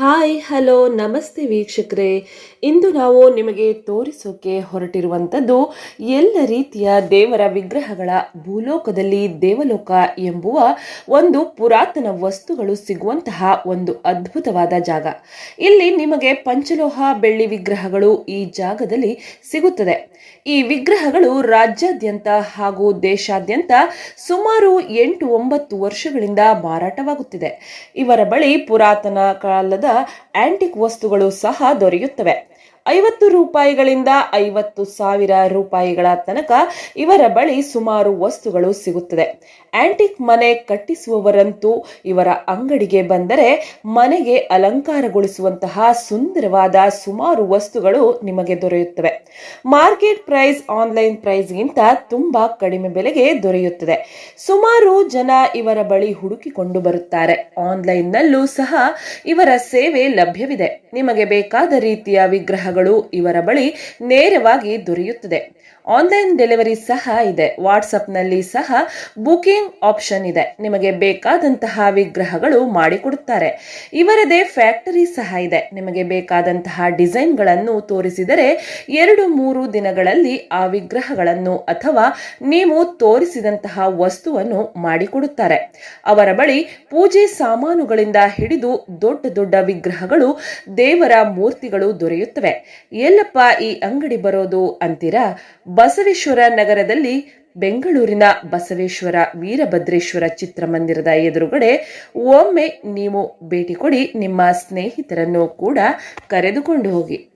Hello, ನಮಸ್ತೆ ವೀಕ್ಷಕರೇ. ಇಂದು ನಾವು ನಿಮಗೆ ತೋರಿಸೋಕೆ ಹೊರಟಿರುವಂಥದ್ದು ಎಲ್ಲ ರೀತಿಯ ದೇವರ ವಿಗ್ರಹಗಳ ಭೂಲೋಕದಲ್ಲಿ ದೇವಲೋಕ ಎಂಬುವ ಒಂದು ಪುರಾತನ ವಸ್ತುಗಳು ಸಿಗುವಂತಹ ಒಂದು ಅದ್ಭುತವಾದ ಜಾಗ. ಇಲ್ಲಿ ನಿಮಗೆ ಪಂಚಲೋಹ ಬೆಳ್ಳಿ ವಿಗ್ರಹಗಳು ಈ ಜಾಗದಲ್ಲಿ ಸಿಗುತ್ತದೆ. ಈ ವಿಗ್ರಹಗಳು ರಾಜ್ಯಾದ್ಯಂತ ಹಾಗೂ ದೇಶಾದ್ಯಂತ ಸುಮಾರು ಎಂಟು ಒಂಬತ್ತು ವರ್ಷಗಳಿಂದ ಮಾರಾಟವಾಗುತ್ತಿದೆ. ಇವರ ಬಳಿ ಪುರಾತನ ಕಾಲದ ಆಂಟಿಕ್ ವಸ್ತುಗಳು ಸಹ ದೊರೆಯುತ್ತವೆ. ಐವತ್ತು ರೂಪಾಯಿಗಳಿಂದ ಐವತ್ತು ಸಾವಿರ ರೂಪಾಯಿಗಳ ತನಕ ಇವರ ಬಳಿ ಸುಮಾರು ವಸ್ತುಗಳು ಸಿಗುತ್ತದೆ. ಆಂಟಿಕ್ ಮನೆ ಕಟ್ಟಿಸುವವರಂತೂ ಇವರ ಅಂಗಡಿಗೆ ಬಂದರೆ ಮನೆಗೆ ಅಲಂಕಾರಗೊಳಿಸುವಂತಹ ಸುಂದರವಾದ ಸುಮಾರು ವಸ್ತುಗಳು ನಿಮಗೆ ದೊರೆಯುತ್ತವೆ. ಮಾರ್ಕೆಟ್ ಪ್ರೈಸ್, ಆನ್ಲೈನ್ ಪ್ರೈಸ್ಗಿಂತ ತುಂಬಾ ಕಡಿಮೆ ಬೆಲೆಗೆ ದೊರೆಯುತ್ತದೆ. ಸುಮಾರು ಜನ ಇವರ ಬಳಿ ಹುಡುಕಿಕೊಂಡು ಬರುತ್ತಾರೆ. ಆನ್ಲೈನ್ನಲ್ಲೂ ಸಹ ಇವರ ಸೇವೆ ಲಭ್ಯವಿದೆ. ನಿಮಗೆ ಬೇಕಾದ ರೀತಿಯ ವಿಗ್ರಹಗಳು ಇವರ ಬಳಿ ನೇರವಾಗಿ ದೊರೆಯುತ್ತದೆ. ಆನ್ಲೈನ್ ಡೆಲಿವರಿ ಸಹ ಇದೆ. ವಾಟ್ಸಪ್ನಲ್ಲಿ ಸಹ ಬುಕಿಂಗ್ ಆಪ್ಷನ್ ಇದೆ. ನಿಮಗೆ ಬೇಕಾದಂತಹ ವಿಗ್ರಹಗಳು ಮಾಡಿಕೊಡುತ್ತಾರೆ. ಇವರದೇ ಫ್ಯಾಕ್ಟರಿ ಸಹ ಇದೆ. ನಿಮಗೆ ಬೇಕಾದಂತಹ ಡಿಸೈನ್ಗಳನ್ನು ತೋರಿಸಿದರೆ ಎರಡು ಮೂರು ದಿನಗಳಲ್ಲಿ ಆ ವಿಗ್ರಹಗಳನ್ನು ಅಥವಾ ನೀವು ತೋರಿಸಿದಂತಹ ವಸ್ತುವನ್ನು ಮಾಡಿಕೊಡುತ್ತಾರೆ. ಅವರ ಬಳಿ ಪೂಜೆ ಸಾಮಾನುಗಳಿಂದ ಹಿಡಿದು ದೊಡ್ಡ ದೊಡ್ಡ ವಿಗ್ರಹಗಳು, ದೇವರ ಮೂರ್ತಿಗಳು ದೊರೆಯುತ್ತವೆ. ಎಲ್ಲಪ್ಪ, ಈ ಅಂಗಡಿ ಬರೋದು? ಅಂತೀರಾ? ಬಸವೇಶ್ವರ ನಗರದಲ್ಲಿ ಬೆಂಗಳೂರಿನ ಬಸವೇಶ್ವರ ವೀರಭದ್ರೇಶ್ವರ ಚಿತ್ರಮಂದಿರದ ಎದುರುಗಡೆ ಒಮ್ಮೆ ನೀವು ಭೇಟಿ ಕೊಡಿ ನಿಮ್ಮ ಸ್ನೇಹಿತರನ್ನು ಕೂಡ ಕರೆದುಕೊಂಡು ಹೋಗಿ.